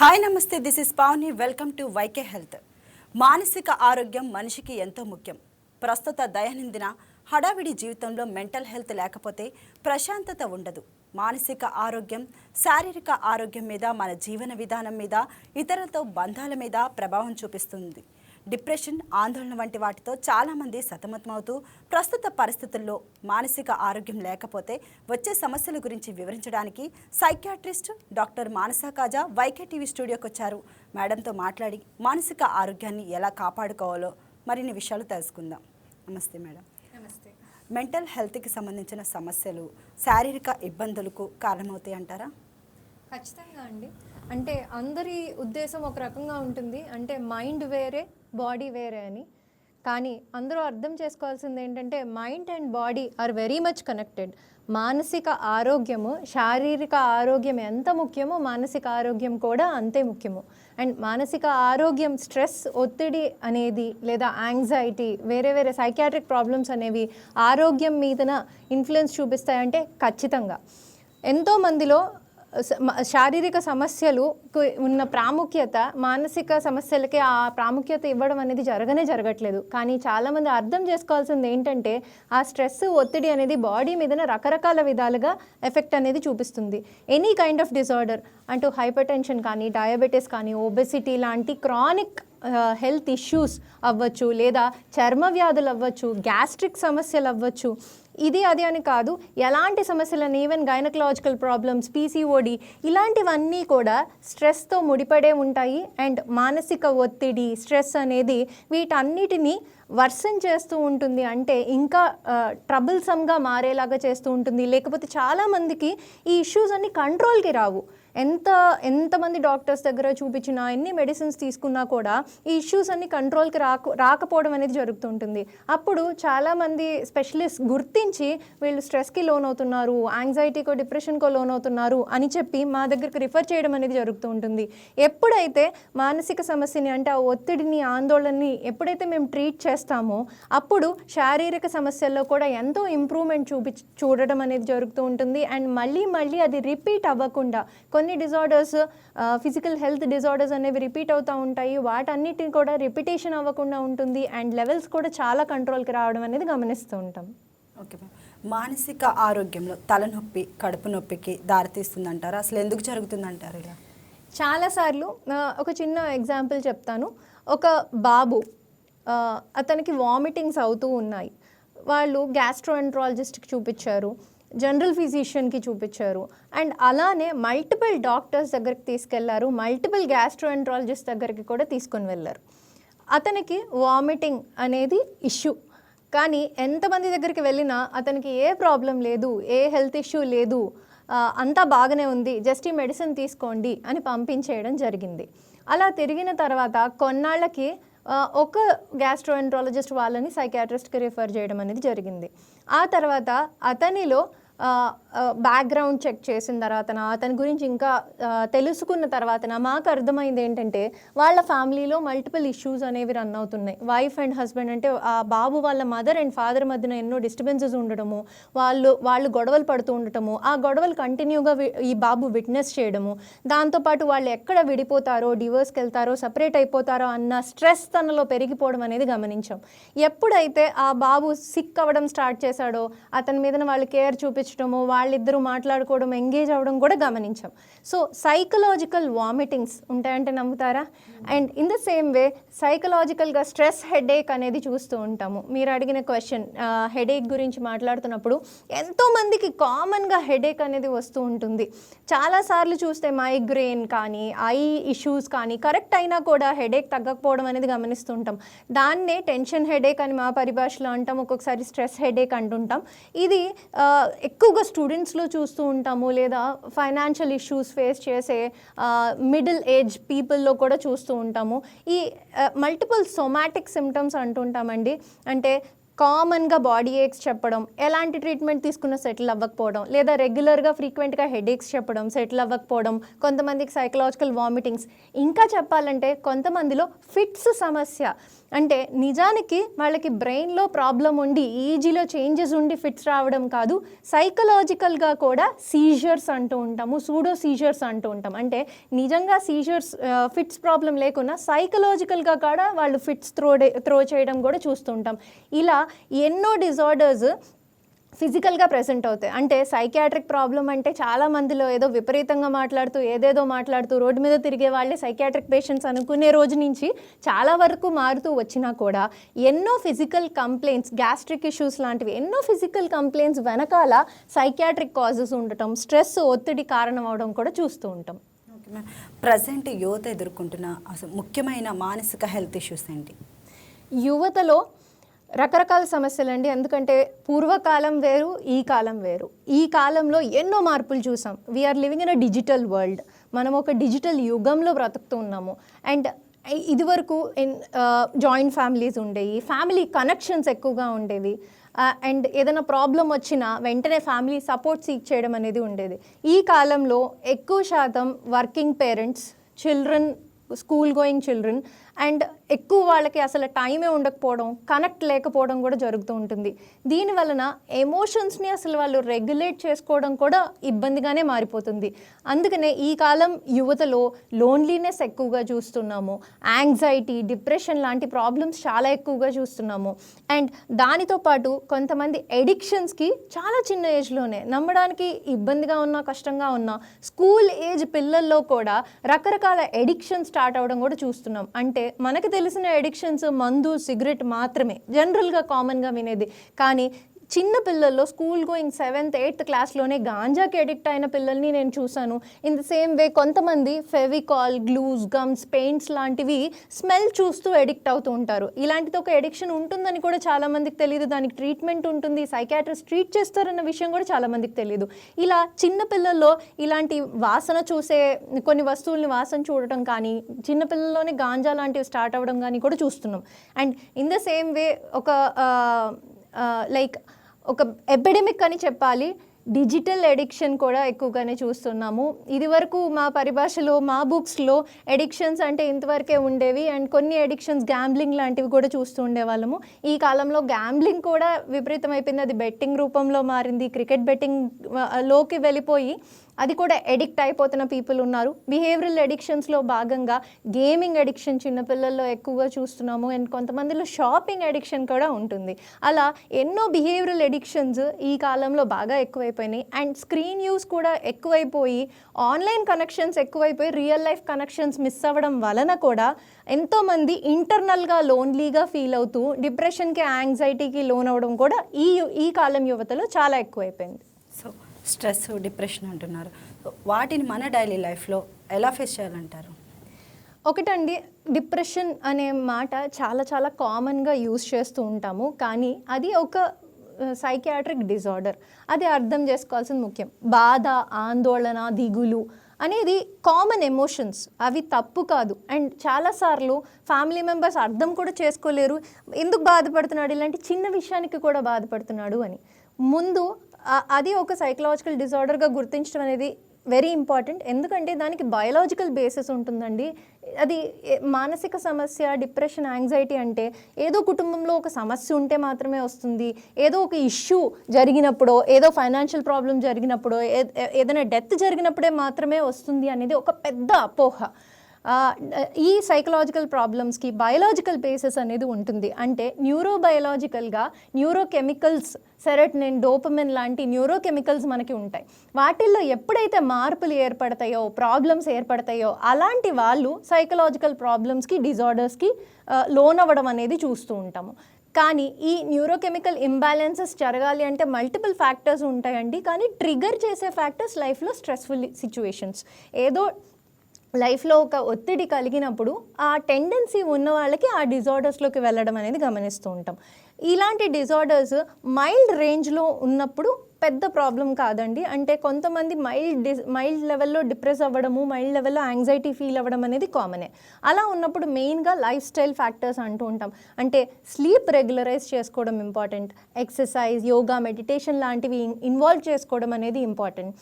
Hi నమస్తే. This is Pavani welcome to YK health మానసిక ఆరోగ్యం మనిషికి ఎంతో ముఖ్యం. ప్రస్తుత దైనందిన హడావిడి జీవితంలో మెంటల్ హెల్త్ లేకపోతే ప్రశాంతత ఉండదు. మానసిక ఆరోగ్యం శారీరక ఆరోగ్యం మీద మన జీవన విధానం మీద ఇతరులతో బంధాల మీద ప్రభావం చూపిస్తుంది. డిప్రెషన్ ఆందోళన వంటి వాటితో చాలామంది సతమతమవుతూ ప్రస్తుత పరిస్థితుల్లో మానసిక ఆరోగ్యం లేకపోతే వచ్చే సమస్యల గురించి వివరించడానికి psychiatrist doctor Manasa Kaja YK TV స్టూడియోకి వచ్చారు. మేడంతో మాట్లాడి మానసిక ఆరోగ్యాన్ని ఎలా కాపాడుకోవాలో మరిన్ని విషయాలు తెలుసుకుందాం. నమస్తే మేడం. నమస్తే. మెంటల్ హెల్త్కి సంబంధించిన సమస్యలు శారీరక ఇబ్బందులకు కారణమవుతాయి అంటారా? ఖచ్చితంగా అండి. అంటే అందరి ఉద్దేశం ఒక రకంగా ఉంటుంది. అంటే మైండ్ వేరే బాడీ వేరే అని. కానీ అందరూ అర్థం చేసుకోవాల్సింది ఏంటంటే mind and body are very much connected. మానసిక ఆరోగ్యము శారీరక ఆరోగ్యం ఎంత ముఖ్యమో మానసిక ఆరోగ్యం కూడా అంతే ముఖ్యము. అండ్ మానసిక ఆరోగ్యం స్ట్రెస్ ఒత్తిడి అనేది లేదా యాంగ్జైటీ వేరే వేరే సైకాట్రిక్ ప్రాబ్లమ్స్ అనేవి ఆరోగ్యం మీదన ఇన్ఫ్లుయెన్స్ చూపిస్తాయంటే ఖచ్చితంగా. ఎంతో మందిలో శారీరక సమస్యలు ఉన్న ప్రాముఖ్యత మానసిక సమస్యలకి ఆ ప్రాముఖ్యత ఇవ్వడం అనేది జరగనే జరగట్లేదు. కానీ చాలామంది అర్థం చేసుకోవాల్సింది ఏంటంటే ఆ స్ట్రెస్ ఒత్తిడి అనేది బాడీ మీదన రకరకాల విధాలుగా ఎఫెక్ట్ అనేది చూపిస్తుంది. ఎనీ కైండ్ ఆఫ్ డిజార్డర్ అంటూ హైపర్ టెన్షన్ కానీ డయాబెటీస్ కానీ ఒబెసిటీ లాంటి క్రానిక్ హెల్త్ ఇష్యూస్ అవ్వచ్చు లేదా చర్మ వ్యాధులు అవ్వచ్చు గ్యాస్ట్రిక్ సమస్యలు అవ్వచ్చు ఇది అది అని కాదు ఎలాంటి సమస్యలను ఈవెన్ గైనకలాజికల్ ప్రాబ్లమ్స్ పీసీఓడి ఇలాంటివన్నీ కూడా స్ట్రెస్తో ముడిపడే ఉంటాయి అండ్ మానసిక ఒత్తిడి స్ట్రెస్ అనేది వీటన్నిటిని వర్సన్ చేస్తూ ఉంటుంది. అంటే ఇంకా ట్రబుల్సమ్గా మారేలాగా చేస్తూ ఉంటుంది. లేకపోతే చాలామందికి ఈ ఇష్యూస్ అన్ని కంట్రోల్కి రావు. ఎంత ఎంతమంది డాక్టర్స్ దగ్గర చూపించినా ఎన్ని మెడిసిన్స్ తీసుకున్నా కూడా ఈ ఇష్యూస్ అన్ని కంట్రోల్కి రాక రాకపోవడం అనేది జరుగుతుంటుంది. అప్పుడు చాలామంది స్పెషలిస్ట్ గుర్తించి వీళ్ళు స్ట్రెస్కి లోన్ అవుతున్నారు యాంగ్జైటీకో డిప్రెషన్కో లోన్ అవుతున్నారు అని చెప్పి మా దగ్గరికి రిఫర్ చేయడం అనేది జరుగుతూ ఉంటుంది. ఎప్పుడైతే మానసిక సమస్యని అంటే ఆ ఒత్తిడిని ఆందోళనని ఎప్పుడైతే మేము ట్రీట్ చేస్తామో అప్పుడు శారీరక సమస్యల్లో కూడా ఎంతో ఇంప్రూవ్మెంట్ చూపి చూడడం అనేది జరుగుతూ ఉంటుంది. అండ్ మళ్ళీ మళ్ళీ అది రిపీట్ అవ్వకుండా కొన్ని డిజార్డర్స్ ఫిజికల్ హెల్త్ డిజార్డర్స్ అనేవి రిపీట్ అవుతూ ఉంటాయి. వాటన్నిటిని కూడా రిపిటేషన్ అవ్వకుండా ఉంటుంది అండ్ లెవెల్స్ కూడా చాలా కంట్రోల్కి రావడం అనేది గమనిస్తూ ఉంటాం. ఓకే మానసిక ఆరోగ్యంలో తలనొప్పి కడుపు నొప్పికి దారితీస్తుందంటారా? అసలు ఎందుకు జరుగుతుందంటారు ఇలా? చాలాసార్లు ఒక చిన్న ఎగ్జాంపుల్ చెప్తాను. ఒక బాబు అతనికి వామిటింగ్స్ అవుతూ ఉన్నాయి. వాళ్ళు గ్యాస్ట్రోఎంట్రాలజిస్ట్కి చూపించారు. జనరల్ ఫిజిషియన్కి చూపించారు. అండ్ అలానే మల్టిపుల్ డాక్టర్స్ దగ్గరికి తీసుకెళ్ళారు. మల్టిపుల్ గ్యాస్ట్రోఎంట్రాలజిస్ట్ దగ్గరికి కూడా తీసుకొని వెళ్ళారు. అతనికి వామిటింగ్ అనేది ఇష్యూ. కానీ ఎంతమంది దగ్గరికి వెళ్ళినా అతనికి ఏ ప్రాబ్లం లేదు ఏ హెల్త్ ఇష్యూ లేదు అంతా బాగానే ఉంది జస్ట్ ఈ మెడిసిన్ తీసుకోండి అని పంపించేయడం జరిగింది. అలా తిరిగిన తర్వాత కొన్నాళ్ళకి ఒక గ్యాస్ట్రోఎంట్రాలజిస్ట్ వాళ్ళని సైకాట్రిస్ట్కి రిఫర్ చేయడం అనేది జరిగింది. ఆ తర్వాత అతనిలో బ్యాక్గ్రౌండ్ చెక్ చేసిన తర్వాత అతని గురించి ఇంకా తెలుసుకున్న తర్వాత మాకు అర్థమైంది ఏంటంటే వాళ్ళ ఫ్యామిలీలో మల్టిపుల్ ఇష్యూస్ అనేవి రన్ అవుతున్నాయి. వైఫ్ అండ్ హస్బెండ్ అంటే ఆ బాబు వాళ్ళ మదర్ అండ్ ఫాదర్ మధ్యన ఎన్నో డిస్టర్బెన్సెస్ ఉండడము వాళ్ళు వాళ్ళు గొడవలు పడుతూ ఉండటము ఆ గొడవలు కంటిన్యూగా ఈ బాబు విట్నెస్ చేయడము దాంతోపాటు వాళ్ళు ఎక్కడ విడిపోతారో డివోర్స్కి వెళ్తారో సపరేట్ అయిపోతారో అన్న స్ట్రెస్ తనలో పెరిగిపోవడం అనేది గమనించాం. ఎప్పుడైతే ఆ బాబు సిక్ అవ్వడం స్టార్ట్ చేశాడో అతని మీద వాళ్ళు కేర్ చూపించడము వాళ్ళిద్దరూ మాట్లాడుకోవడం ఎంగేజ్ అవ్వడం కూడా గమనించాం. సో సైకలాజికల్ వామిటింగ్స్ ఉంటాయంటే నమ్ముతారా? And in the same way సైకలాజికల్గా స్ట్రెస్ హెడేక్ అనేది చూస్తూ ఉంటాము. మీరు అడిగిన క్వశ్చన్ హెడేక్ గురించి మాట్లాడుతున్నప్పుడు ఎంతోమందికి కామన్గా హెడేక్ అనేది వస్తూ ఉంటుంది. చాలాసార్లు చూస్తే మైగ్రెయిన్ కానీ ఐ ఇష్యూస్ కానీ కరెక్ట్ అయినా కూడా హెడేక్ తగ్గకపోవడం అనేది గమనిస్తుంటాం దాన్నే టెన్షన్ హెడేక్ అని మా పరిభాషలో అంటాం. ఒక్కొక్కసారి స్ట్రెస్ హెడేక్ అంటుంటాం. ఇది ఎక్కువగా స్టూడెంట్స్లో చూస్తూ ఉంటాము. లేదా ఫైనాన్షియల్ ఇష్యూస్ ఫేస్ చేసే మిడిల్ ఏజ్ పీపుల్లో కూడా చూస్తూ ఉంటాము. ఈ మల్టిపుల్ సొమాటిక్ సిమ్టమ్స్ అంటుంటామండి. అంటే కామన్గా బాడీ ఏక్స్ చెప్పడం ఎలాంటి ట్రీట్మెంట్ తీసుకున్న సెటిల్ అవ్వకపోవడం లేదా రెగ్యులర్గా ఫ్రీక్వెంట్గా హెడేక్స్ చెప్పడం సెటిల్ అవ్వకపోవడం కొంతమందికి సైకలాజికల్ వామిటింగ్స్. ఇంకా చెప్పాలంటే కొంతమందిలో ఫిట్స్ సమస్య. అంటే నిజానికి వాళ్ళకి బ్రెయిన్లో ప్రాబ్లం ఉండి ఈజీలో చేంజెస్ ఉండి ఫిట్స్ రావడం కాదు. సైకలాజికల్గా కూడా సీజర్స్ అంటూ ఉంటాము సూడో సీజర్స్ అంటూ ఉంటాం. అంటే నిజంగా సీజర్స్ ఫిట్స్ ప్రాబ్లం లేకున్నా సైకలాజికల్గా కూడా వాళ్ళు ఫిట్స్ త్రో త్రో చేయడం కూడా చూస్తుంటాం ఇలా ఎన్నో డిజార్డర్స్ ఫిజికల్గా ప్రెసెంట్ అవుతాయి. అంటే సైకియాట్రిక్ ప్రాబ్లం అంటే చాలా మందిలో ఏదో విపరీతంగా మాట్లాడుతూ ఏదేదో మాట్లాడుతూ రోడ్డు మీద తిరిగే వాళ్ళే సైకియాట్రిక్ పేషెంట్స్ అనుకునే రోజు నుంచి చాలా వరకు మారుతూ వచ్చినా కూడా ఎన్నో ఫిజికల్ కంప్లైంట్స్ గ్యాస్ట్రిక్ ఇష్యూస్ లాంటివి ఎన్నో ఫిజికల్ కంప్లైంట్స్ వెనకాల సైకియాట్రిక్ కాజెస్ ఉండటం స్ట్రెస్ ఒత్తిడి కారణం అవడం కూడా చూస్తూ ఉంటాం. ప్రజెంట్ యువత ఎదుర్కొంటున్న అసలు ముఖ్యమైన మానసిక హెల్త్ ఇష్యూస్ ఏంటి? యువతలో రకరకాల సమస్యలు అండి ఎందుకంటే పూర్వకాలం వేరు ఈ కాలం వేరు. ఈ కాలంలో ఎన్నో మార్పులు చూసాం. We're living in a digital world మనం ఒక డిజిటల్ యుగంలో బ్రతుకుతూ ఉన్నాము. అండ్ ఇదివరకు జాయింట్ ఫ్యామిలీస్ ఉండేవి ఫ్యామిలీ కనెక్షన్స్ ఎక్కువగా ఉండేవి. అండ్ ఏదైనా ప్రాబ్లం వచ్చినా వెంటనే ఫ్యామిలీ సపోర్ట్ సీక్ చేయడం అనేది ఉండేది. ఈ కాలంలో ఎక్కువ శాతం working parents children school going children and ఎక్కువ వాళ్ళకి అసలు టైమే ఉండకపోవడం కనెక్ట్ లేకపోవడం కూడా జరుగుతూ ఉంటుంది. దీని వలన ఎమోషన్స్ని అసలు వాళ్ళు రెగ్యులేట్ చేసుకోవడం కూడా ఇబ్బందిగానే మారిపోతుంది. అందుకనే ఈ కాలం యువతలో లోన్లీనెస్ ఎక్కువగా చూస్తున్నాము. యాంగ్జైటీ డిప్రెషన్ లాంటి ప్రాబ్లమ్స్ చాలా ఎక్కువగా చూస్తున్నాము. అండ్ దానితో పాటు కొంతమంది ఎడిక్షన్స్కి చాలా చిన్న ఏజ్లోనే నమ్మడానికి ఇబ్బందిగా ఉన్నా కష్టంగా ఉన్నా స్కూల్ ఏజ్ పిల్లల్లో కూడా రకరకాల ఎడిక్షన్ స్టార్ట్ అవ్వడం కూడా చూస్తున్నాం. అంటే మనకు తెలిసిన ఎడిక్షన్స్ మందు సిగరెట్ మాత్రమే. జనరల్గా కామన్గా వినేది. కానీ చిన్న పిల్లల్లో స్కూల్ గోయింగ్ సెవెంత్ ఎయిత్ క్లాస్లోనే గాంజాకి ఎడిక్ట్ అయిన పిల్లల్ని నేను చూశాను. ఇన్ ద సేమ్ వే కొంతమంది ఫెవికాల్ గ్లూస్ గమ్స్ పెయింట్స్ లాంటివి స్మెల్ చూస్తూ ఎడిక్ట్ అవుతూ ఉంటారు. ఇలాంటిది ఒక ఎడిక్షన్ ఉంటుందని కూడా చాలామందికి తెలియదు దానికి ట్రీట్మెంట్ ఉంటుంది. సైకాట్రిస్ట్ ట్రీట్ చేస్తారన్న విషయం కూడా చాలా మందికి తెలియదు ఇలా చిన్న పిల్లల్లో ఇలాంటి వాసన చూసే కొన్ని వస్తువుల్ని వాసన చూడటం కానీ చిన్న పిల్లల్లోనే గాంజా లాంటివి స్టార్ట్ అవ్వడం కానీ కూడా చూస్తున్నాం. And in the same way ఒక లైక్ ఒక ఎపిడెమిక్ అని చెప్పాలి. డిజిటల్ ఎడిక్షన్ కూడా ఎక్కువగానే చూస్తున్నాము. ఇదివరకు మా పరిభాషలో మా బుక్స్లో ఎడిక్షన్స్ అంటే ఇంతవరకే ఉండేవి. అండ్ కొన్ని ఎడిక్షన్స్ గ్యాంబ్లింగ్ లాంటివి కూడా చూస్తూ ఉండేవాళ్ళము. ఈ కాలంలో గ్యాంబ్లింగ్ కూడా విపరీతం అయిపోయింది అది బెట్టింగ్ రూపంలో మారింది. క్రికెట్ బెట్టింగ్లోకి వెళ్ళిపోయి అది కూడా ఎడిక్ట్ అయిపోతున్న పీపుల్ ఉన్నారు. బిహేవియరల్ ఎడిక్షన్స్లో భాగంగా గేమింగ్ ఎడిక్షన్ చిన్నపిల్లల్లో ఎక్కువగా చూస్తున్నాము. అండ్ కొంతమందిలో షాపింగ్ ఎడిక్షన్ కూడా ఉంటుంది. అలా ఎన్నో బిహేవియరల్ ఎడిక్షన్స్ ఈ కాలంలో బాగా ఎక్కువైపోయినాయి. అండ్ స్క్రీన్ యూస్ కూడా ఎక్కువైపోయి ఆన్లైన్ కనెక్షన్స్ ఎక్కువైపోయి రియల్ లైఫ్ కనెక్షన్స్ మిస్ అవ్వడం వలన కూడా ఎంతోమంది ఇంటర్నల్గా లోన్లీగా ఫీల్ అవుతూ డిప్రెషన్కి యాంగ్జైటీకి లోన్ అవ్వడం కూడా ఈ యు- ఈ కాలం యువతలో చాలా ఎక్కువైపోయింది. సో స్ట్రెస్ డిప్రెషన్ అంటున్నారు. వాటిని మన డైలీ లైఫ్లో ఎలా ఫేస్ చేయాలంటారు? ఒకటండి డిప్రెషన్ అనే మాట చాలా చాలా కామన్గా యూస్ చేస్తూ ఉంటాము. కానీ అది ఒక సైకియాట్రిక్ డిజార్డర్. అది అర్థం చేసుకోవాల్సింది ముఖ్యం. బాధ ఆందోళన దిగులు అనేది కామన్ ఎమోషన్స్. అవి తప్పు కాదు. అండ్ చాలాసార్లు ఫ్యామిలీ మెంబర్స్ అర్థం కూడా చేసుకోలేరు. ఎందుకు బాధపడుతున్నాడు? ఇలాంటి చిన్న విషయానికి కూడా బాధపడుతున్నాడు అని. ముందు అది ఒక సైకలాజికల్ డిజార్డర్గా గుర్తించడం అనేది వెరీ ఇంపార్టెంట్ ఎందుకంటే దానికి బయలాజికల్ బేసిస్ ఉంటుందండి. అది మానసిక సమస్య డిప్రెషన్ యాంగ్జైటీ అంటే ఏదో కుటుంబంలో ఒక సమస్య ఉంటే మాత్రమే వస్తుంది. ఏదో ఒక ఇష్యూ జరిగినప్పుడో ఏదో ఫైనాన్షియల్ ప్రాబ్లం జరిగినప్పుడో ఏ- ఏదైనా డెత్ జరిగినప్పుడే మాత్రమే వస్తుంది అనేది ఒక పెద్ద అపోహ. ఈ సైకలాజికల్ ప్రాబ్లమ్స్కి బయలాజికల్ బేసిస్ అనేది ఉంటుంది. అంటే న్యూరోబయలాజికల్గా న్యూరోకెమికల్స్ సెరట్నిన్ డోపమిన్ లాంటి న్యూరోకెమికల్స్ మనకి ఉంటాయి. వాటిల్లో ఎప్పుడైతే మార్పులు ఏర్పడతాయో ప్రాబ్లమ్స్ ఏర్పడతాయో అలాంటి వాళ్ళు సైకలాజికల్ ప్రాబ్లమ్స్కి డిజార్డర్స్కి లోన్ అవ్వడం అనేది చూస్తూ ఉంటాము. కానీ ఈ న్యూరోకెమికల్ ఇంబ్యాలెన్సెస్ జరగాలి అంటే మల్టిపుల్ ఫ్యాక్టర్స్ ఉంటాయండి. కానీ ట్రిగర్ చేసే ఫ్యాక్టర్స్ లైఫ్లో స్ట్రెస్ఫుల్ సిచ్యువేషన్స్ ఏదో లైఫ్లో ఒక ఒత్తిడి కలిగినప్పుడు ఆ టెండెన్సీ ఉన్న వాళ్ళకి ఆ డిజార్డర్స్లోకి వెళ్ళడం అనేది గమనిస్తూ ఉంటాం. ఇలాంటి డిజార్డర్స్ మైల్డ్ రేంజ్లో ఉన్నప్పుడు పెద్ద ప్రాబ్లం కాదండి. అంటే కొంతమంది మైల్డ్ డి మైల్డ్ లెవెల్లో డిప్రెస్ అవ్వడము మైల్డ్ లెవెల్లో యాంగ్జైటీ ఫీల్ అవ్వడం అనేది కామనే. అలా ఉన్నప్పుడు మెయిన్గా లైఫ్ స్టైల్ ఫ్యాక్టర్స్ అంటూ ఉంటాం. అంటే స్లీప్ రెగ్యులరైజ్ చేసుకోవడం ఇంపార్టెంట్. ఎక్సర్సైజ్ యోగా మెడిటేషన్ లాంటివి ఇన్వాల్వ్ చేసుకోవడం అనేది important.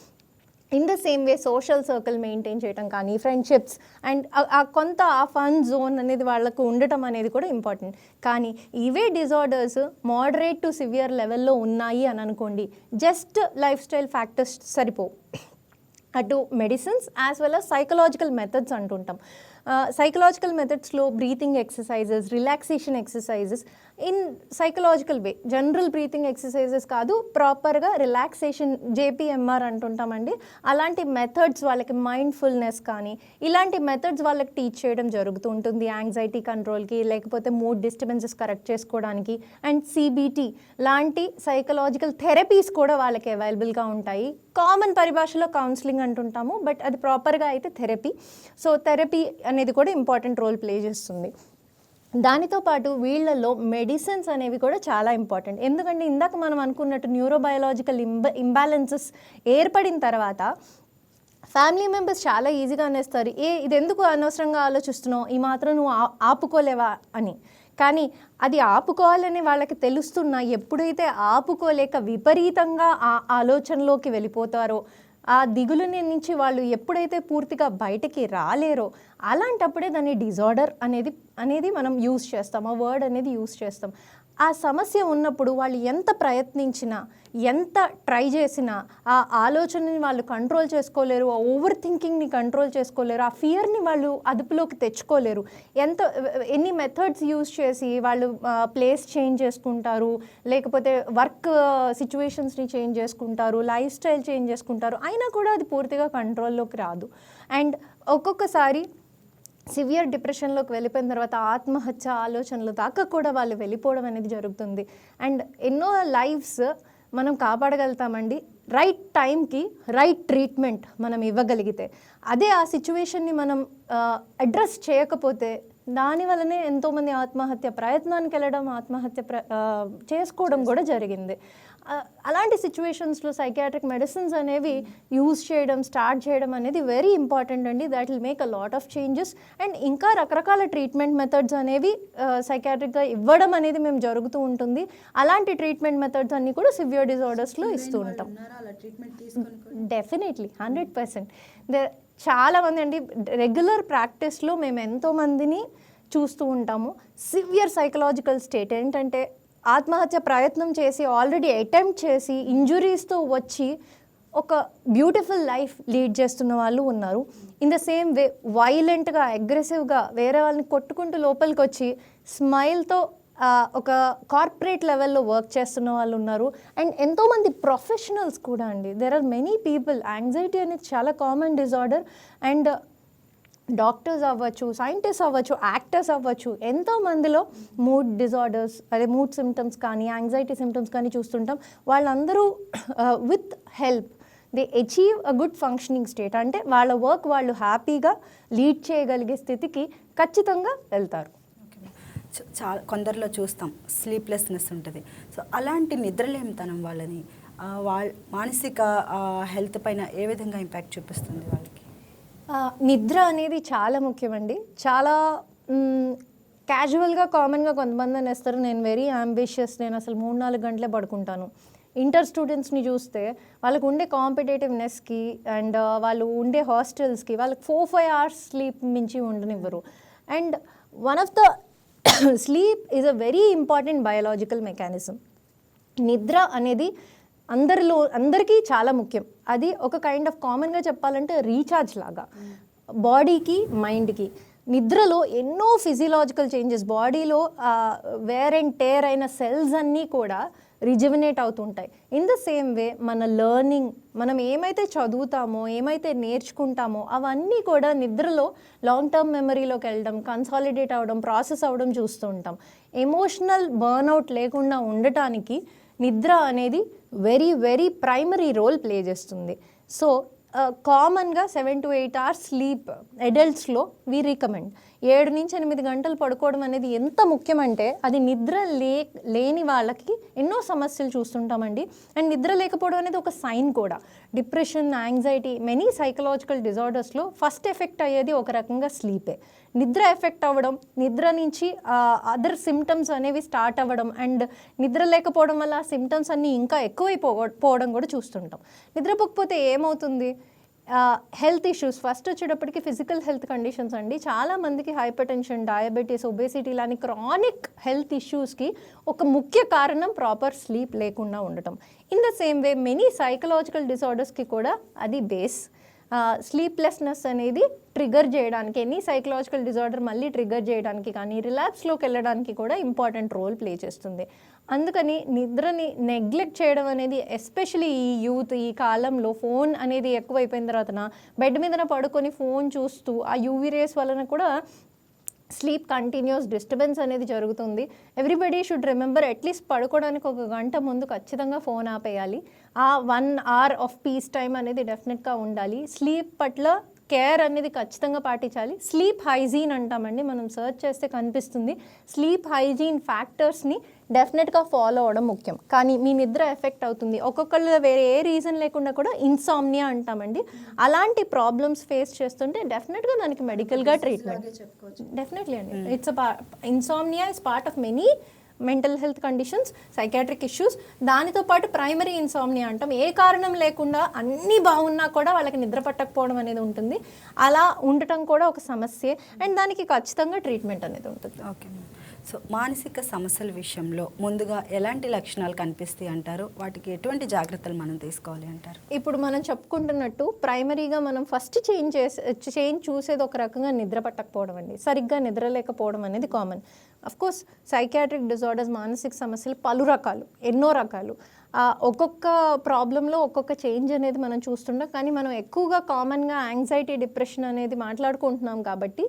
In the same way social circle maintain చేయడం కానీ ఫ్రెండ్షిప్స్ అండ్ ఆ కొంత ఆ ఫన్ జోన్ అనేది వాళ్ళకు ఉండటం అనేది కూడా ఇంపార్టెంట్ కానీ ఇవే డిజార్డర్స్ మోడరేట్ టు సివియర్ లెవెల్లో ఉన్నాయి అని అనుకోండి జస్ట్ లైఫ్ స్టైల్ ఫ్యాక్టర్స్ సరిపోవు. అటు medicines as well as psychological methods అంటుంటాం. Psychological మెథడ్స్లో breathing exercises relaxation exercises in psychological way general breathing exercises కాదు ప్రాపర్గా రిలాక్సేషన్ జేపీఎంఆర్ అంటుంటామండి. అలాంటి మెథడ్స్ వాళ్ళకి మైండ్ఫుల్నెస్ కానీ ఇలాంటి మెథడ్స్ వాళ్ళకి టీచ్ చేయడం జరుగుతూ ఉంటుంది. యాంగ్జైటీ కంట్రోల్కి లేకపోతే మూడ్ డిస్టర్బెన్సెస్ కరెక్ట్ చేసుకోవడానికి. అండ్ సిబిటి లాంటి సైకలాజికల్ థెరపీస్ కూడా వాళ్ళకి అవైలబుల్గా ఉంటాయి. కామన్ పరిభాషలో కౌన్సిలింగ్ అంటుంటాము బట్ అది ప్రాపర్గా అయితే థెరపీ సో థెరపీ అనేది కూడా ఇంపార్టెంట్ రోల్ ప్లే చేస్తుంది. దానితో పాటు వీళ్ళల్లో మెడిసిన్స్ అనేవి కూడా చాలా ఇంపార్టెంట్ ఎందుకంటే ఇందాక మనం అనుకున్నట్టు న్యూరోబయాలజికల్ ఇంబ ఇంబ్యాలెన్సెస్ ఏర్పడిన తర్వాత ఫ్యామిలీ మెంబర్స్ చాలా ఈజీగా అనేస్తారు. ఏ ఇది ఎందుకు అనవసరంగా ఆలోచిస్తున్నావు? ఈ మాత్రం నువ్వు ఆ- ఆపుకోలేవా? అని. కానీ అది ఆపుకోవాలని వాళ్ళకి తెలుస్తున్నా ఎప్పుడైతే ఆపుకోలేక విపరీతంగా ఆ ఆలోచనలోకి వెళ్ళిపోతారో ఆ దిగులుని నుంచి వాళ్ళు ఎప్పుడైతే పూర్తిగా బయటికి రాలేరో అలాంటప్పుడే దాన్ని డిజార్డర్ అనేది అనేది మనం యూస్ చేస్తాం. ఆ వర్డ్ అనేది యూస్ చేస్తాం. ఆ సమస్య ఉన్నప్పుడు వాళ్ళు ఎంత ప్రయత్నించినా ఎంత ట్రై చేసినా ఆ ఆలోచనని వాళ్ళు కంట్రోల్ చేసుకోలేరు ఆ ఓవర్ థింకింగ్ని కంట్రోల్ చేసుకోలేరు ఆ ఫియర్ని వాళ్ళు అదుపులోకి తెచ్చుకోలేరు. ఎంత ఎన్ని మెథడ్స్ యూజ్ చేసి వాళ్ళు ప్లేస్ చేంజ్ చేసుకుంటారు లేకపోతే వర్క్ సిచ్యువేషన్స్ని చేంజ్ చేసుకుంటారు లైఫ్ స్టైల్ చేంజ్ చేసుకుంటారు అయినా కూడా అది పూర్తిగా కంట్రోల్లోకి రాదు. అండ్ ఒక్కొక్కసారి సివియర్ డిప్రెషన్లోకి వెళ్ళిపోయిన తర్వాత ఆత్మహత్య ఆలోచనలు దాకా కూడా వాళ్ళు వెళ్ళిపోవడం అనేది జరుగుతుంది. అండ్ ఎన్నో లైఫ్స్ మనం కాపాడగలుగుతామండి. రైట్ టైంకి రైట్ ట్రీట్మెంట్ మనం ఇవ్వగలిగితే. అదే ఆ సిచ్యువేషన్ని మనం అడ్రస్ చేయకపోతే దాని వలనే ఎంతోమంది ఆత్మహత్య ప్రయత్నానికి వెళ్ళడం ఆత్మహత్య ప్ర చేసుకోవడం కూడా జరిగింది. అలాంటి సిచ్యువేషన్స్లో సైకాట్రిక్ మెడిసిన్స్ అనేవి యూజ్ చేయడం స్టార్ట్ చేయడం అనేది వెరీ ఇంపార్టెంట్ అండి. That will make a lot of changes and ఇంకా రకరకాల ట్రీట్మెంట్ మెథడ్స్ అనేవి సైకాట్రిక్గా ఇవ్వడం అనేది మేము జరుగుతూ ఉంటుంది. అలాంటి ట్రీట్మెంట్ మెథడ్స్ అన్నీ కూడా సివియర్ డిజార్డర్స్లో ఇస్తూ ఉంటాం. డెఫినెట్లీ హండ్రెడ్ పర్సెంట్ చాలామంది అండి రెగ్యులర్ ప్రాక్టీస్లో మేము ఎంతోమందిని చూస్తూ ఉంటాము. సివియర్ సైకలాజికల్ స్టేట్ ఏంటంటే ఆత్మహత్య ప్రయత్నం చేసి ఆల్రెడీ అటెంప్ట్ చేసి ఇంజురీస్తో వచ్చి ఒక బ్యూటిఫుల్ లైఫ్ లీడ్ చేస్తున్న వాళ్ళు ఉన్నారు. ఇన్ ద సేమ్ వే వైలెంట్గా అగ్రెసివ్గా వేరే వాళ్ళని కొట్టుకుంటూ లోపలికి వచ్చి స్మైల్తో ఒక కార్పొరేట్ లెవెల్లో వర్క్ చేస్తున్న వాళ్ళు ఉన్నారు. అండ్ ఎంతోమంది ప్రొఫెషనల్స్ కూడా అండి. There are many people anxiety అనేది చాలా కామన్ డిజార్డర్ అండ్ డాక్టర్స్ అవ్వచ్చు సైంటిస్ట్ అవ్వచ్చు యాక్టర్స్ అవ్వచ్చు ఎంతో మందిలో మూడ్ డిజార్డర్స్ అదే మూడ్ సిమ్టమ్స్ కానీ యాంగ్జైటీ సిమ్టమ్స్ కానీ చూస్తుంటాం. వాళ్ళందరూ with help they achieve a good functioning state అంటే వాళ్ళ వర్క్ వాళ్ళు హ్యాపీగా లీడ్ చేయగలిగే స్థితికి ఖచ్చితంగా వెళ్తారు. చాలా కొందరిలో చూస్తాం స్లీప్లెస్నెస్ ఉంటుంది. సో అలాంటి నిద్రలేమితనం వాళ్ళని వాళ్ళ మానసిక హెల్త్ పైన ఏ విధంగా ఇంపాక్ట్ చూపిస్తుంది వాళ్ళకి? నిద్ర అనేది చాలా ముఖ్యమండి. చాలా క్యాజువల్గా కామన్గా కొంతమంది అనేస్తారు నేను వెరీ అంబిషియస్ నేను అసలు మూడు నాలుగు గంటలే పడుకుంటాను. ఇంటర్ స్టూడెంట్స్ని చూస్తే వాళ్ళకు ఉండే కాంపిటేటివ్నెస్కి అండ్ వాళ్ళు ఉండే హాస్టల్స్కి వాళ్ళకి ఫోర్ ఫైవ్ అవర్స్ స్లీప్ మించి ఉండనివ్వరు. And one of the sleep is a very important biological mechanism నిద్ర అనేది అందరిలో అందరికీ చాలా ముఖ్యం. అది ఒక కైండ్ ఆఫ్ కామన్గా చెప్పాలంటే రీఛార్జ్ లాగా. బాడీకి మైండ్కి నిద్రలో ఎన్నో ఫిజియలాజికల్ చేంజెస్ బాడీలో వేర్ అండ్ టేర్ అయిన సెల్స్ అన్నీ కూడా రిజివినేట్ అవుతుంటాయి. ఇన్ ద సేమ్ వే మన లెర్నింగ్ మనం ఏమైతే చదువుతామో ఏమైతే నేర్చుకుంటామో అవన్నీ కూడా నిద్రలో లాంగ్ టర్మ్ మెమరీలోకి వెళ్ళడం కన్సాలిడేట్ అవ్వడం ప్రాసెస్ అవ్వడం చూస్తూ ఉంటాం. ఎమోషనల్ బర్న్అవుట్ లేకుండా ఉండటానికి నిద్ర అనేది very very primary role play చేస్తుంది. సో కామన్గా seven to eight hours sleep అడల్ట్స్లో we recommend ఏడు నుంచి ఎనిమిది గంటలు పడుకోవడం అనేది ఎంత ముఖ్యమంటే అది నిద్ర లే లేని వాళ్ళకి ఎన్నో సమస్యలు చూస్తుంటామండి. అండ్ నిద్ర లేకపోవడం అనేది ఒక సైన్ కూడా. డిప్రెషన్ యాంగ్జైటీ మెనీ సైకలాజికల్ డిజార్డర్స్లో ఫస్ట్ ఎఫెక్ట్ అయ్యేది ఒక రకంగా స్లీపే. నిద్ర ఎఫెక్ట్ అవ్వడం నిద్ర నుంచి అదర్ సిమ్టమ్స్ అనేవి స్టార్ట్ అవ్వడం అండ్ నిద్ర లేకపోవడం వల్ల ఆ సిమ్టమ్స్ అన్నీ ఇంకా ఎక్కువైపో పోవడం కూడా చూస్తుంటాం. నిద్రపోకపోతే ఏమవుతుంది? హెల్త్ ఇష్యూస్ ఫస్ట్ వచ్చేటప్పటికి ఫిజికల్ హెల్త్ కండిషన్స్ అండి. చాలా మందికి హైపర్ టెన్షన్ డయాబెటీస్ ఒబేసిటీ లాంటి క్రానిక్ హెల్త్ ఇష్యూస్కి ఒక ముఖ్య కారణం ప్రాపర్ స్లీప్ లేకుండా ఉండటం. In the same way many psychological డిసార్డర్స్కి కూడా అది బేస్ స్లీప్లెస్నెస్ అనేది ట్రిగర్ చేయడానికి ఎనీ సైకలాజికల్ డిజార్డర్ మళ్ళీ ట్రిగర్ చేయడానికి కానీ రిలాప్స్లోకి వెళ్ళడానికి కూడా ఇంపార్టెంట్ రోల్ ప్లే చేస్తుంది. అందుకని నిద్రని నెగ్లెక్ట్ చేయడం అనేది ఎస్పెషలీ ఈ యూత్ ఈ కాలంలో ఫోన్ అనేది ఎక్కువైపోయిన తర్వాత బెడ్ మీదన పడుకొని ఫోన్ చూస్తూ ఆ యూవీ రేస్ వలన కూడా స్లీప్ కంటిన్యూస్ డిస్టర్బెన్స్ అనేది జరుగుతుంది. ఎవ్రీబడి షుడ్ రిమెంబర్ అట్లీస్ట్ పడుకోవడానికి ఒక గంట ముందు ఖచ్చితంగా ఫోన్ ఆపేయాలి. ఆ one hour of peace time అనేది డెఫినెట్గా ఉండాలి. స్లీప్ పట్ల కేర్ అనేది ఖచ్చితంగా పాటించాలి. స్లీప్ హైజీన్ అంటామండి. మనం సర్చ్ చేస్తే కనిపిస్తుంది. స్లీప్ హైజీన్ ఫ్యాక్టర్స్ని డెఫినెట్గా ఫాలో అవడం ముఖ్యం. కానీ మీ నిద్ర ఎఫెక్ట్ అవుతుంది. ఒక్కొక్కళ్ళు వేరే ఏ రీజన్ లేకుండా కూడా ఇన్సామ్నియా అంటామండి. అలాంటి ప్రాబ్లమ్స్ ఫేస్ చేస్తుంటే డెఫినెట్గా దానికి మెడికల్గా ట్రీట్మెంట్. డెఫినెట్లీ అండి. It's insomnia is part of many mental health conditions psychiatric issues దానితో పాటు ప్రైమరీ ఇన్సామ్నియా అంటాం. ఏ కారణం లేకుండా అన్నీ బాగున్నా కూడా వాళ్ళకి నిద్ర పట్టకపోవడం అనేది ఉంటుంది. అలా ఉండటం కూడా ఒక సమస్యే. అండ్ దానికి ఖచ్చితంగా ట్రీట్మెంట్ అనేది ఉంటుంది. ఓకే సో మానసిక సమస్యల విషయంలో ముందుగా ఎలాంటి లక్షణాలు కనిపిస్తాయి అంటారు? వాటికి ఎటువంటి జాగ్రత్తలు మనం తీసుకోవాలి అంటారు? ఇప్పుడు మనం చెప్పుకుంటున్నట్టు ప్రైమరీగా మనం ఫస్ట్ చేంజ్ చేసే చేంజ్ చూసేది ఒక రకంగా నిద్ర పట్టకపోవడం అండి. సరిగ్గా నిద్రలేకపోవడం అనేది కామన్. కోర్స్ సైకాట్రిక్ డిజార్డర్స్ మానసిక సమస్యలు పలు రకాలు ఎన్నో రకాలు. ఒక్కొక్క ప్రాబ్లంలో ఒక్కొక్క చేంజ్ అనేది మనం చూస్తుంటాం కానీ మనం ఎక్కువగా కామన్గా యాంగ్జైటీ డిప్రెషన్ అనేది మాట్లాడుకుంటున్నాం కాబట్టి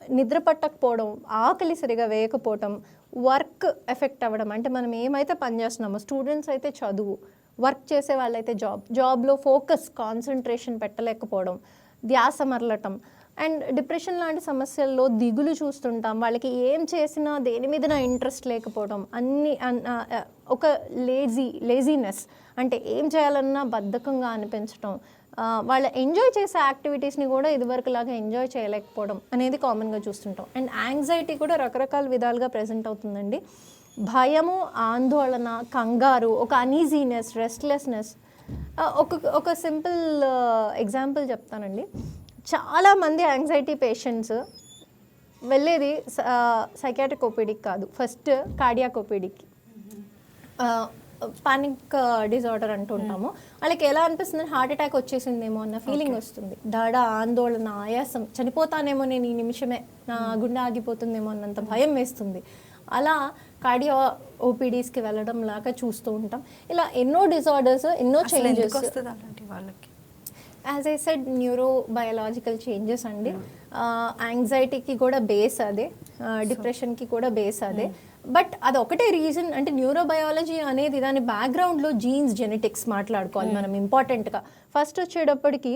నిద్ర పట్టకపోవడం ఆకలి సరిగా వేయకపోవటం వర్క్ ఎఫెక్ట్ అవ్వడం అంటే మనం ఏమైతే పనిచేస్తున్నామో స్టూడెంట్స్ అయితే చదువు వర్క్ చేసే వాళ్ళైతే జాబ్ జాబ్లో ఫోకస్ కాన్సన్ట్రేషన్ పెట్టలేకపోవడం ధ్యాస మరలటం అండ్ డిప్రెషన్ లాంటి సమస్యల్లో దిగులు చూస్తుంటాం. వాళ్ళకి ఏం చేసినా దేని మీద ఇంట్రెస్ట్ లేకపోవడం అన్ని ఒక లేజీ లేజీనెస్ అంటే ఏం చేయాలన్నా బద్ధకంగా అనిపించడం వాళ్ళు ఎంజాయ్ చేసే యాక్టివిటీస్ని కూడా ఇదివరకులాగా ఎంజాయ్ చేయలేకపోవడం అనేది కామన్గా చూస్తుంటాం. అండ్ యాంగ్జైటీ కూడా రకరకాల విధాలుగా ప్రజెంట్ అవుతుందండి. భయము ఆందోళన కంగారు ఒక అనీజీనెస్ రెస్ట్లెస్నెస్ ఒక ఒక సింపుల్ ఎగ్జాంపుల్ చెప్తానండి. చాలామంది యాంగ్జైటీ పేషెంట్స్ వెళ్ళేది సైకాట్రిక్ ఓపీడీకి కాదు. ఫస్ట్ కార్డియాక్ ఓపీడీకి పానిక్ డిజార్డర్ అంటుంటాము. వాళ్ళకి ఎలా అనిపిస్తుంది హార్ట్ అటాక్ వచ్చేసిందేమో అన్న ఫీలింగ్ వస్తుంది. దడ ఆందోళన ఆయాసం చనిపోతానేమో నేను ఈ నిమిషమే నా గుండె ఆగిపోతుందేమో అన్నంత భయం వేస్తుంది. అలా కార్డియో ఓపీడీస్కి వెళ్ళడం లాగా చూస్తూ ఉంటాం. ఇలా ఎన్నో డిజార్డర్స్ ఎన్నో చేంజెస్ వాళ్ళకి? As I said neurobiological changes అండి యాంగ్జైటీకి కూడా బేస్ అదే. డిప్రెషన్కి కూడా బేస్ అదే. బట్ అది ఒకటే రీజన్ అంటే న్యూరోబయాలజీ అనేది దాని బ్యాక్గ్రౌండ్లో జీన్స్ జెనెటిక్స్ మాట్లాడుకోవాలి మనం ఇంపార్టెంట్గా ఫస్ట్ వచ్చేటప్పటికి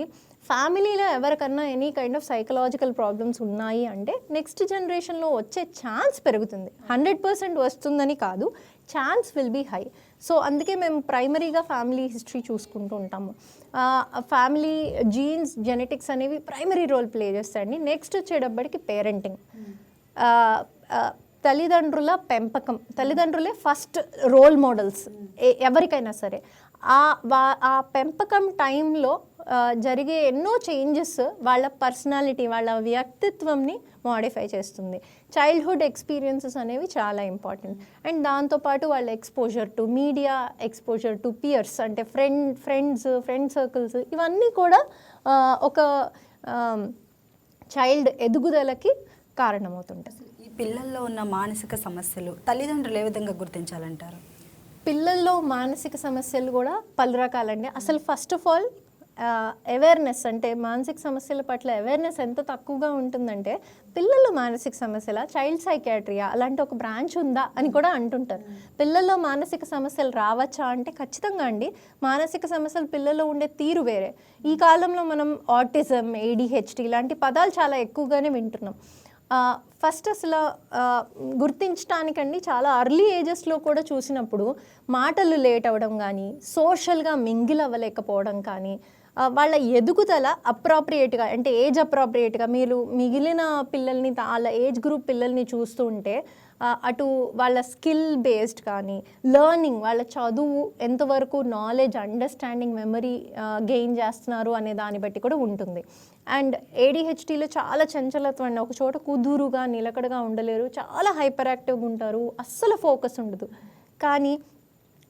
ఫ్యామిలీలో ఎవరికన్నా any kind of psychological problems ఉన్నాయి అంటే నెక్స్ట్ జనరేషన్లో వచ్చే ఛాన్స్ పెరుగుతుంది. హండ్రెడ్ పర్సెంట్ వస్తుందని కాదు chance will be high so అందుకే మేము ప్రైమరీగా ఫ్యామిలీ హిస్టరీ చూసుకుంటూ ఉంటాము. ఫ్యామిలీ జీన్స్ జెనెటిక్స్ అనేవి ప్రైమరీ రోల్ ప్లే చేస్తాయండి. నెక్స్ట్ వచ్చేటప్పటికి పేరెంటింగ్ తల్లిదండ్రుల పెంపకం తల్లిదండ్రులే ఫస్ట్ రోల్ మోడల్స్ ఎవరికైనా సరే. ఆ వా- ఆ పెంపకం టైంలో జరిగే ఎన్నో చేంజెస్ వాళ్ళ పర్సనాలిటీ వాళ్ళ వ్యక్తిత్వంని మాడిఫై చేస్తుంది. చైల్డ్హుడ్ ఎక్స్పీరియన్సెస్ అనేవి చాలా ఇంపార్టెంట్ అండ్ దాంతోపాటు వాళ్ళ exposure to media exposure to peers అంటే ఫ్రెండ్ ఫ్రెండ్స్ ఫ్రెండ్ సర్కిల్స్ ఇవన్నీ కూడా ఒక చైల్డ్ ఎదుగుదలకి కారణమవుతుంటుంది పిల్లల్లో ఉన్న మానసిక సమస్యలు తల్లిదండ్రులు ఏ విధంగా గుర్తించాలంటారు? పిల్లల్లో మానసిక సమస్యలు కూడా పలు రకాలండి. అసలు ఫస్ట్ ఆఫ్ ఆల్ అవేర్నెస్ అంటే మానసిక సమస్యల పట్ల అవేర్నెస్ ఎంత తక్కువగా ఉంటుందంటే పిల్లల్లో మానసిక సమస్యల చైల్డ్ సైకాట్రియా అలాంటి ఒక బ్రాంచ్ ఉందా అని కూడా అంటుంటారు. పిల్లల్లో మానసిక సమస్యలు రావచ్చా అంటే ఖచ్చితంగా అండి. మానసిక సమస్యలు పిల్లల్లో ఉండే తీరు వేరే. ఈ కాలంలో మనం ఆటిజం ఏడిహెచ్డి ఇలాంటి పదాలు చాలా ఎక్కువగానే వింటున్నాం. ఫస్ట్ అసలు గుర్తించడానికండి చాలా అర్లీ ఏజెస్లో కూడా చూసినప్పుడు మాటలు లేట్ అవ్వడం కానీ సోషల్గా మింగిల్ అవ్వలేకపోవడం కానీ వాళ్ళ ఎదుగుదల అప్రాప్రియేట్గా అంటే ఏజ్ అప్రాప్రియేట్గా మీరు మిగిలిన పిల్లల్ని వాళ్ళ ఏజ్ గ్రూప్ పిల్లల్ని చూస్తూ ఉంటే అటు వాళ్ళ స్కిల్ బేస్డ్ కానీ లెర్నింగ్ వాళ్ళ చదువు ఎంతవరకు నాలెడ్జ్ అండర్స్టాండింగ్ మెమరీ గెయిన్ చేస్తున్నారు అనే దాన్ని బట్టి కూడా ఉంటుంది. అండ్ ఏడిహెచ్డిలో చాలా చంచలత్వం అండి. ఒక చోట కుదురుగా నిలకడగా ఉండలేరు. చాలా హైపర్ యాక్టివ్గా ఉంటారు. అస్సలు ఫోకస్ ఉండదు. కానీ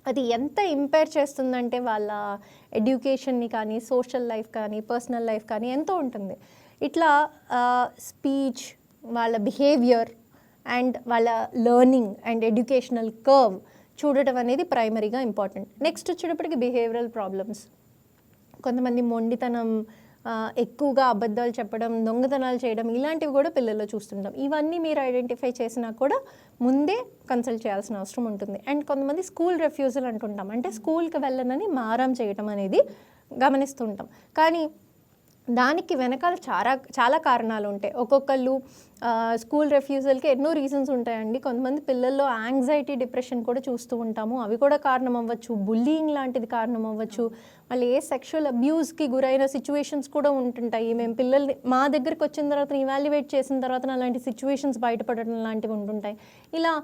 అది ఎంత ఇంపేర్ చేస్తుందంటే వాళ్ళ ఎడ్యుకేషన్ని కానీ సోషల్ లైఫ్ కానీ పర్సనల్ లైఫ్ కానీ ఎంతో ఉంటుంది. ఇట్లా స్పీచ్ వాళ్ళ బిహేవియర్ అండ్ వాళ్ళ లెర్నింగ్ అండ్ ఎడ్యుకేషనల్ కర్వ్ చూడటం అనేది ప్రైమరీగా ఇంపార్టెంట్ నెక్స్ట్ వచ్చేటప్పటికి బిహేవియరల్ ప్రాబ్లమ్స్ కొంతమంది మొండితనం ఎక్కువగా అబద్ధాలు చెప్పడం దొంగతనాలు చేయడం ఇలాంటివి కూడా పిల్లల్లో చూస్తుంటాం. ఇవన్నీ మీరు ఐడెంటిఫై చేసినా కూడా ముందే కన్సల్ట్ చేయాల్సిన అవసరం ఉంటుంది. అండ్ కొంతమంది స్కూల్ రెఫ్యూజల్ అంటుంటాం. అంటే స్కూల్కి వెళ్ళనని మారం చేయడం అనేది గమనిస్తుంటాం. కానీ దానికి వెనకాల చాలా చాలా కారణాలు ఉంటాయి. ఒక్కొక్కళ్ళు స్కూల్ రెఫ్యూజల్కి ఎన్నో రీజన్స్ ఉంటాయండి. కొంతమంది పిల్లల్లో యాంగ్జైటీ డిప్రెషన్ కూడా చూస్తూ ఉంటాము. అవి కూడా కారణం అవ్వచ్చు బుల్లింగ్ లాంటిది కారణం అవ్వచ్చు మళ్ళీ ఏ సెక్షువల్ అబ్యూస్కి గురైన సిచ్యువేషన్స్ కూడా ఉంటుంటాయి. మేము పిల్లల్ని మా దగ్గరికి వచ్చిన తర్వాత ఇవాల్యువేట్ చేసిన తర్వాత అలాంటి సిచ్యువేషన్స్ బయటపడడం లాంటివి ఉంటుంటాయి. ఇలా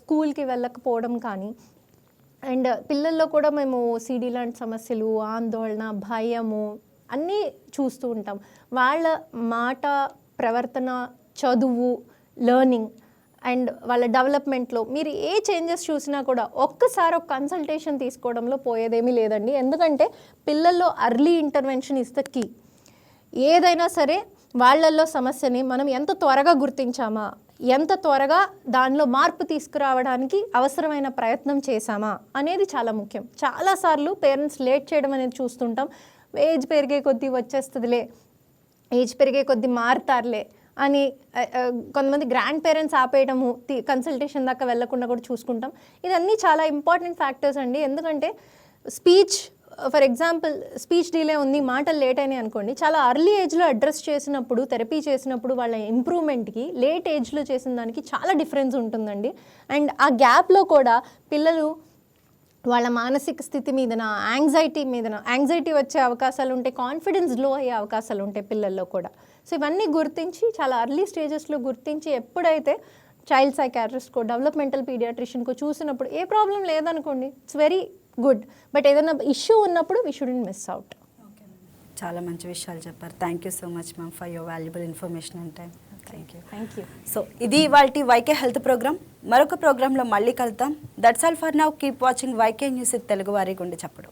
స్కూల్కి వెళ్ళకపోవడం కానీ అండ్ పిల్లల్లో కూడా మేము సిడీ లాంటి సమస్యలు ఆందోళన భయము అన్నీ చూస్తూ ఉంటాం. వాళ్ళ మాట ప్రవర్తన చదువు లెర్నింగ్ అండ్ వాళ్ళ డెవలప్మెంట్లో మీరు ఏ చేంజెస్ చూసినా కూడా ఒక్కసారి ఒక కన్సల్టేషన్ తీసుకోవడంలో పోయేదేమీ లేదండి. ఎందుకంటే పిల్లల్లో early intervention is the key ఏదైనా సరే వాళ్ళల్లో సమస్యని మనం ఎంత త్వరగా గుర్తించామా ఎంత త్వరగా దానిలో మార్పు తీసుకురావడానికి అవసరమైన ప్రయత్నం చేశామా అనేది చాలా ముఖ్యం. చాలాసార్లు పేరెంట్స్ లేట్ చేయడం అనేది చూస్తుంటాం. ఏజ్ పెరిగే కొద్దీ వచ్చేస్తుందిలే ఏజ్ పెరిగే కొద్దీ మారుతారులే అని కొంతమంది గ్రాండ్ పేరెంట్స్ ఆపేయడము కన్సల్టేషన్ దాకా వెళ్ళకుండా కూడా చూసుకుంటాం. ఇదన్నీ చాలా ఇంపార్టెంట్ ఫ్యాక్టర్స్ అండి. ఎందుకంటే speech for example speech delay ఉంది మాటలు లేట్ అయినాయి అనుకోండి చాలా అర్లీ ఏజ్లో అడ్రస్ చేసినప్పుడు థెరపీ చేసినప్పుడు వాళ్ళ ఇంప్రూవ్మెంట్కి లేట్ ఏజ్లో చేసిన దానికి చాలా డిఫరెన్స్ ఉంటుందండి. అండ్ ఆ గ్యాప్లో కూడా పిల్లలు వాళ్ళ మానసిక స్థితి మీదన యాంగ్జైటీ మీదన యాంగ్జైటీ వచ్చే అవకాశాలు ఉంటాయి కాన్ఫిడెన్స్లో అయ్యే అవకాశాలు ఉంటాయి పిల్లల్లో కూడా. సో ఇవన్నీ గుర్తించి చాలా అర్లీ స్టేజెస్లో గుర్తించి ఎప్పుడైతే చైల్డ్ సైకాట్రిస్ట్కో డెవలప్మెంటల్ పీడియాట్రిషియన్కో చూసినప్పుడు ఏ ప్రాబ్లం లేదనుకోండి ఇట్స్ వెరీ గుడ్ బట్ ఏదైనా ఇష్యూ ఉన్నప్పుడు వీ షుడెంట్ మిస్ అవుట్ చాలా మంచి విషయాలు చెప్పారు. Thank you so much ma'am for your valuable information and time thank you thank you so ఇది వాళ్ళ వైకే హెల్త్ ప్రోగ్రామ్ మరొక ప్రోగ్రాంలో మళ్ళీ కలుద్దాం. That's all for now keep watching YK news Telugu వారి గుండె చప్పుడు.